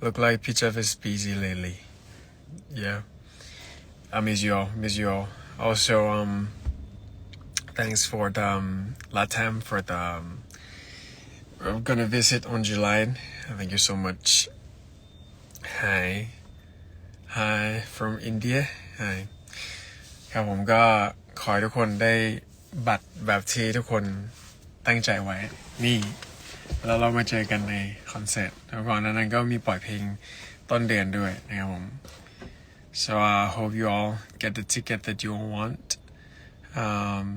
Look like Peach is busy lately. Yeah. I miss you all. Miss you all. Also, um, thanks for the um, Latam for the. Um, I'm gonna visit on July. Thank you so much. Hi. Hi from India. Hi. ครับผมก็ขอให้ทุกคนได้บัตรแบบที่ทุกคนตั้งใจไว้ นี่ แล้วเรามาเจอกันในคอนเสิร์ตแล้วก่อนนั้นก็มีปล่อยเพลงต้นเดือนด้วยนะครับผม so I hope you all get the ticket that you want um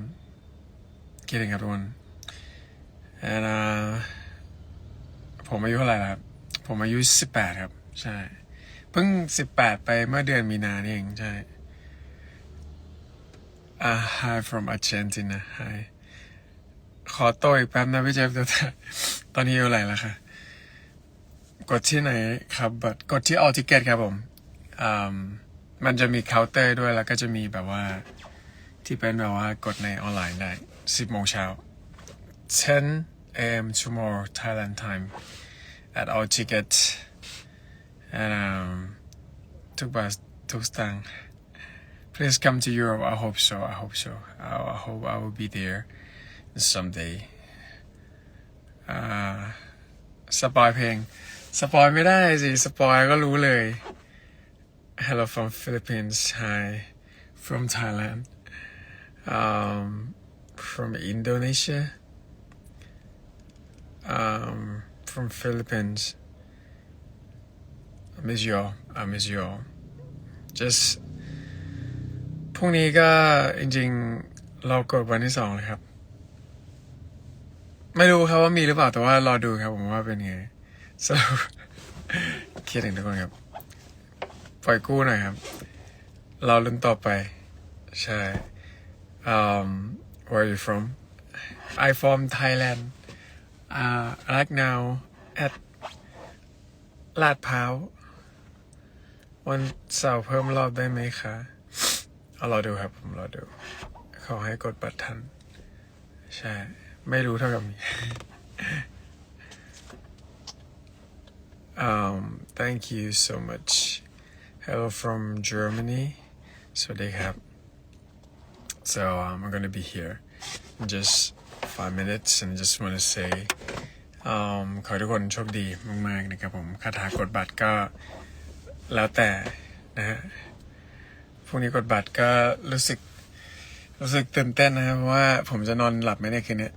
kidding everyone and uh ผมอายุเท่าไหร่ครับ ผมอายุสิบแปดครับ ใช่ เพิ่งสิบแปดไปเมื่อเดือนมีนานี่เอง ใช่อ่า hi from Argentina hi ขอโตวอีกแป๊บนะพี่เจฟแต่ ตอนนี้อยู่ไหนแล้วคะกดที่ไหนครับบัตรกดที่ออทิเกตครับผมมันจะมีเคาน์เตอร์ด้วยแล้วก็จะมีแบบว่าที่เป็นแบบว่ากดในออนไลน์ได้ 10โมงเช้า10 a.m. tomorrow Thailand time at all ticket and um ทุกบาททุกสตางค์ Please come to Europe. I hope so. I hope so. I, I hope I will be there someday. สปอยเพลง สปอยไม่ได้สิ สปอยก็รู้เลย Hello from Philippines. Hi from Thailand. Um, from Indonesia. Um, from Philippines. I miss you all. I miss you all. Just พรุ่งนี้ก็จริงๆ เรากดวันที่สองเลยครับ ไม่รู้ครับว่ามีหรือเปล่าแต่ว่ารอดูครับผมว่าเป็นไงสรุปเคิดถึงทุกคนครับ ปล่อยกู้หน่อยครับ เราลุ้นต่อไป ใช่ um where are you from I from Thailand uh right now at ลาดพร้าววันเสาร์เพิ่มรอบได้ไหมคะเอารอดูครับผมรอดู ขอให้กดบัตรทัน ใช่ ไม่รู้เท่ากับมี um thank you so much hello from Germany สวัสดีครับ so um, I'm gonna be here in just five minutes and just want to say um ขอให้ทุกคนโชคดีมากๆนะครับผมคาถากดบัตรก็แล้วแต่นะฮะพรุ่งนี้กดบัตรก็รู้สึกรู้สึกตื่นเต้นนะครับเพราะว่าผมจะนอนหลับไหมในคืนนี้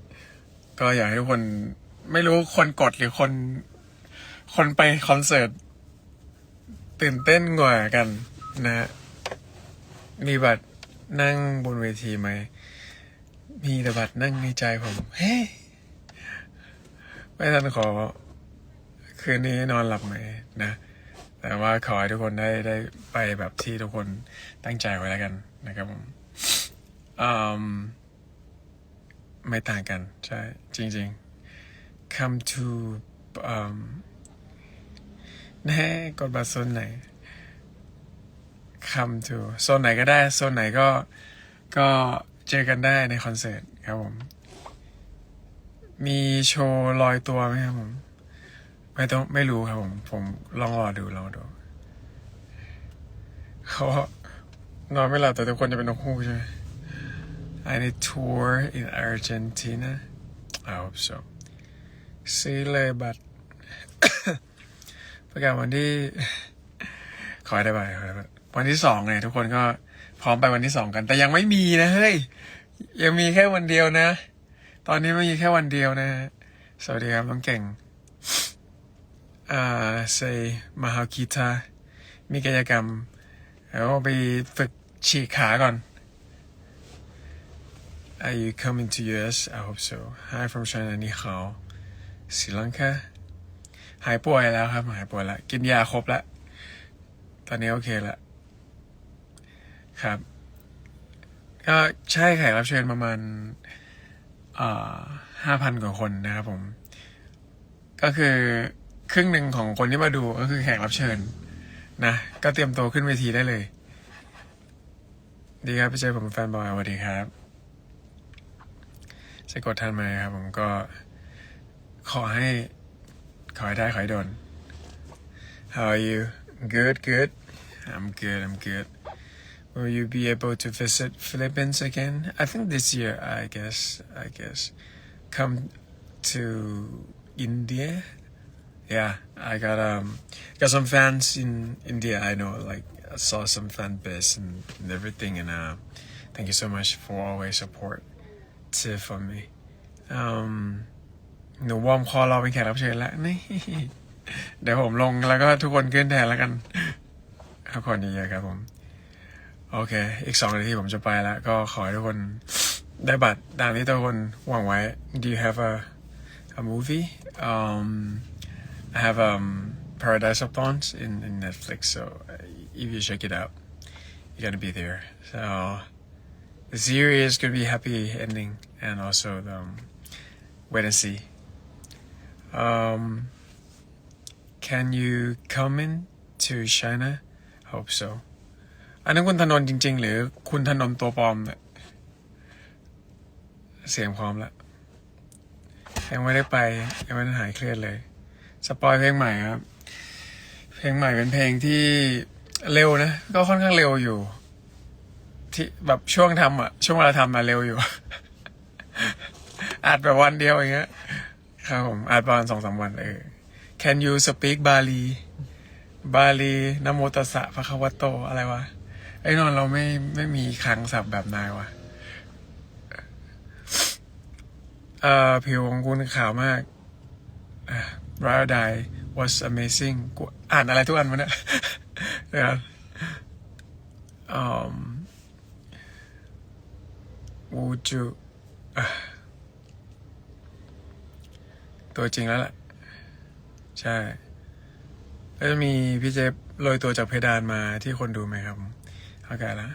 ก็อยากให้ทุกคนไม่รู้คนกดหรือคน คนไปคอนเสิร์ตตื่นเต้นกว่ากันนะฮะมีบัตรนั่งบนเวทีไหม มีแต่บัตรนั่งในใจผม เฮ้ยไม่ทันขอ คืนนี้นอนหลับไหมนะ แต่ว่าขอให้ทุกคนได้ได้ไปแบบที่ทุกคนตั้งใจไว้แล้วกันนะครับผมอืม ไม่ต่างกัน ใช่ จริงๆ come to แน่กดบัตรโซนไหน come to โซนไหนก็ได้ โซนไหนก็ก็เจอกันได้ในคอนเสิร์ตครับผม มีโชว์ลอยตัวไหมครับผม ไม่ต้องไม่รู้ครับผม ผมลองรอดูลองดูเขานอนไม่หลับแต่ทุกคนจะเป็นนกฮูกใช่ไหม I need tour in Argentina I hope so ซื้อเลยบัตร ประกาศวันที่ ขอได้ไปขอได้ไปวันที่สองเนี่ยทุกคนก็พร้อมไปวันที่สองกัน แต่ยังไม่มีนะเฮ้ย ยังมีแค่วันเดียวนะ ตอนนี้ไม่มีแค่วันเดียวนะ สวัสดีครับน้องเก่งอ่า say มหาคีตามีกิจกรรมแล้วไปฝึกฉีกขาก่อน Are you coming to US I hope so Hi from China นี่เขาศรีลังกาหายป่วยแล้วครับ หายป่วยแล้ว กินยาครบแล้ว ตอนนี้โอเคแล้วครับ ก็ใช่แขกรับเชิญประมาณห้าพันกว่าคนนะครับผม ก็คือครึ่งหนึ่งของคนที่มาดูก็คือแขกรับเชิญ นะ ก็เตรียมตัวขึ้นเวทีได้เลย ดีครับพี่เจผมแฟนบอยสวัสดีครับ จะกดทันไหมครับ ผมก็ขอให้ ขอให้ได้ ขอให้โดน How are you? Good, good. I'm good, I'm good. Will you be able to visit Philippines again? I think this year, I guess, I guess. Come to India. Yeah, I got um got some fans in India. I know, like I saw some fan base and, and everything, and uh, thank you so much for always support To for me. หนูวอร์มคอรอเป็นแขกรับเชิญแล้วนี่ เดี๋ยวผมลงแล้วก็ทุกคนขึ้นแทนแล้วกันทุกคนเยอะๆครับผม โอเค อีกสองนาทีผมจะไปแล้ว ก็ขอให้ทุกคนได้บัตรตามที่ทุกคนหวังไว้ Do you have a a movie um I have um Paradise of Thorns in, in Netflix so if you check it out you're gonna be there so the series is gonna be happy ending and also the um, wait and see um can you come in to China hope so อันนั้นคุณธนนท์จริง ๆ หรือคุณธนนท์ตัวปลอมเนี่ยเสียงพร้อมแล้วยังไม่ได้ไปยังไม่ได้หายเครียดเลย สปอยเพลงใหม่ครับ เพลงใหม่เป็นเพลงที่เร็วนะ ก็ค่อนข้างเร็วอยู่ ที่แบบช่วงทำอะช่วงเวลาทำมาเร็วอยู่อัดแบบวันเดียวอย่างเงี้ยครับผมอัดประมาณสองสามวันเออ Can you speak Bali บาลีนโมตัสสะพระคะวโตอะไรวะไอ้นอนเราไม่ไม่มีคลังศัพท์แบบนายวะเอ่อผิวของคุณขาวมากอะ Rather die was amazing กูอ่านอะไรทุกอันวะเนี่ยเดี๋ยว ก่อนอืม would you อะตัวจริงแล้วแหละใช่แล้วจะมีพี่เจฟโรยตัวจากเพดานมาที่คนดูไหมครับเข้าใจแล้ว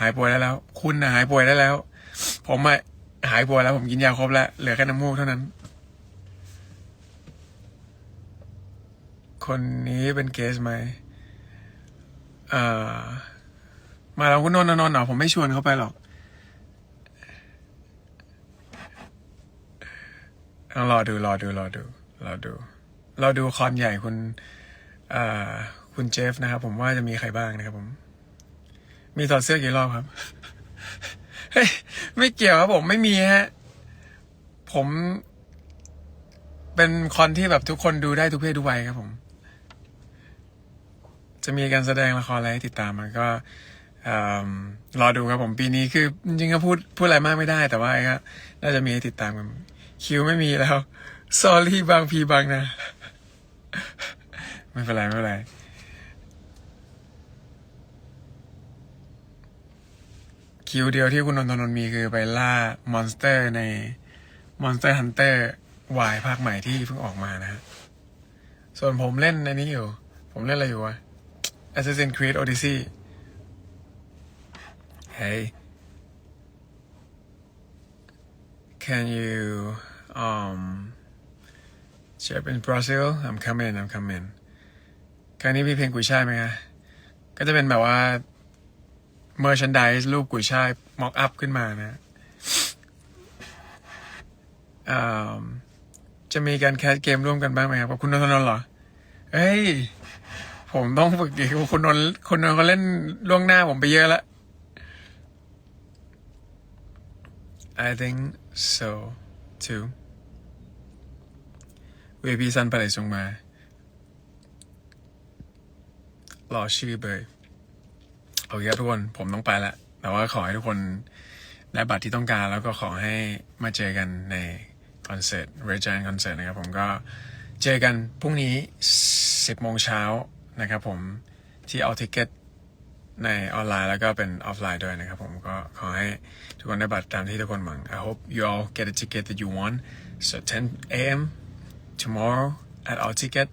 หายป่วยได้แล้ว คุณนะหายป่วยได้แล้ว ผมอะหายป่วยแล้ว ผมกินยาครบแล้ว เหลือแค่น้ำมูกเท่านั้น คนนี้เป็นเกสไหมเอ่อมาแล้วคุณนนท์นนท์เหรอผมไม่ชวนเขาไปหรอก ต้องรอดูรอดูรอดูรอดูรอดูคอนใหญ่คุณคุณเจฟนะครับ ผมว่าจะมีใครบ้างนะครับผม มีถอดเสื้อกี่รอบครับเฮ้ยไม่เกี่ยวครับผมไม่มีฮะ ผม เป็นคอนที่แบบทุกคนดูได้ทุกเพศทุกวัยครับผม จะมีการแสดงละครอะไรให้ติดตามมันก็อ่ารอดูครับผมปีนี้คือ จริงๆก็พูดพูดอะไรมากไม่ได้ แต่ว่าก็น่าจะมีให้ติดตามกัน คิวไม่มีแล้ว sorry บางพีบางนะ ไม่เป็นไร ไม่เป็นไร คิวเดียวที่คุณนนทนนมีคือไปล่ามอนสเตอร์ใน Monster Hunter วายภาคใหม่ที่เพิ่งออกมานะฮะส่วนผมเล่นในนี้อยู่ ผมเล่นอะไรอยู่วะ Assassin's Creed Odyssey Hey Can you um ship in Brazil I'm coming I'm coming ครั้งนี้มีเพลงกุยช่ายไหมคะก็จะเป็นแบบว่า merchandise รูปกุยช่าย mock up ขึ้นมานะจะมีการแคสเกมร่วมกันบ้างไหมครับกับคุณนนทนนท์เหรอเฮ้ย ผมต้องฝึกอีกคุณนนท์คุณนนท์เขาเล่นล่วงหน้าผมไปเยอะแล้ว I think so too เวพีซันไปไหนส่งมา รอชื่อเบยโอเคครับทุกคน ผมต้องไปละแต่ว่าขอให้ทุกคนได้บัตรที่ต้องการ แล้วก็ขอให้มาเจอกันในคอนเสิร์ตเรจ n นคอนเสิร์ตนะครับผมก็เจอกันพรุ่งนี้ 10โมงเช้านะครับผมที่เอาทิเก็ตในออนไลน์แล้วก็เป็นออฟไลน์ด้วยนะครับผมก็ขอให้ทุกคนได้บัตรตามที่ทุกคนหวัง I hope you all get a ticket that you want so 10 a.m. tomorrow at our ticket